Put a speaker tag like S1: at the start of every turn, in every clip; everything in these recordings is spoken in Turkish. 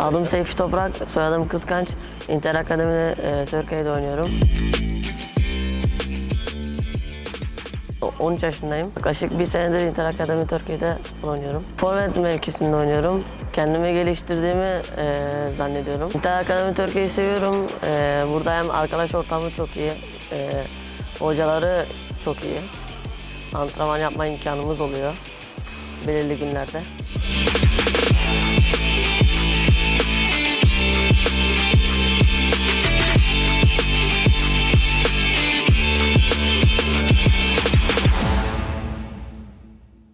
S1: Adım Seyfi Toprak, soyadım Kıskanç. Inter Akademi'de e, Türkiye'de oynuyorum. O- 13 yaşındayım. Yaklaşık bir senedir Inter Akademi Türkiye'de oynuyorum. Forvet mevkisinde oynuyorum. Kendimi geliştirdiğimi e, zannediyorum. Inter Akademi Türkiye'yi seviyorum. E, burada hem arkadaş ortamı çok iyi, e, hocaları çok iyi. Antrenman yapma imkanımız oluyor belirli günlerde.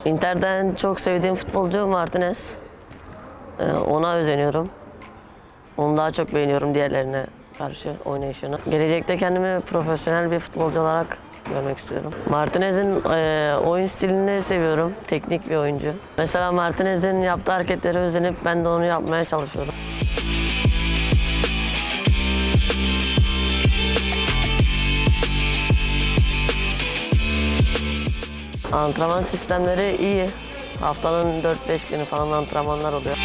S1: Inter'den çok sevdiğim futbolcu Martinez. Ee, ona özeniyorum. Onu daha çok beğeniyorum diğerlerine karşı oynayışını. Gelecekte kendimi profesyonel bir futbolcu olarak görmek istiyorum. Martinez'in e, oyun stilini seviyorum. Teknik bir oyuncu. Mesela Martinez'in yaptığı hareketleri özenip ben de onu yapmaya çalışıyorum. Antrenman sistemleri iyi. Haftanın 4-5 günü falan antrenmanlar oluyor.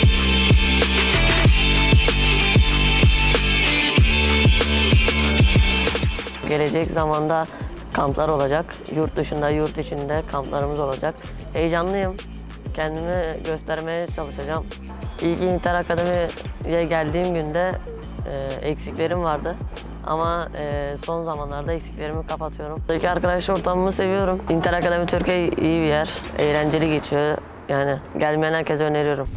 S1: Gelecek zamanda kamplar olacak. Yurt dışında, yurt içinde kamplarımız olacak. Heyecanlıyım. Kendimi göstermeye çalışacağım. İlk Inter Akademi'ye geldiğim günde e, eksiklerim vardı. Ama e, son zamanlarda eksiklerimi kapatıyorum. Buradaki arkadaş ortamımı seviyorum. Inter Akademi Türkiye iyi bir yer. Eğlenceli geçiyor. Yani gelmeyen herkese öneriyorum.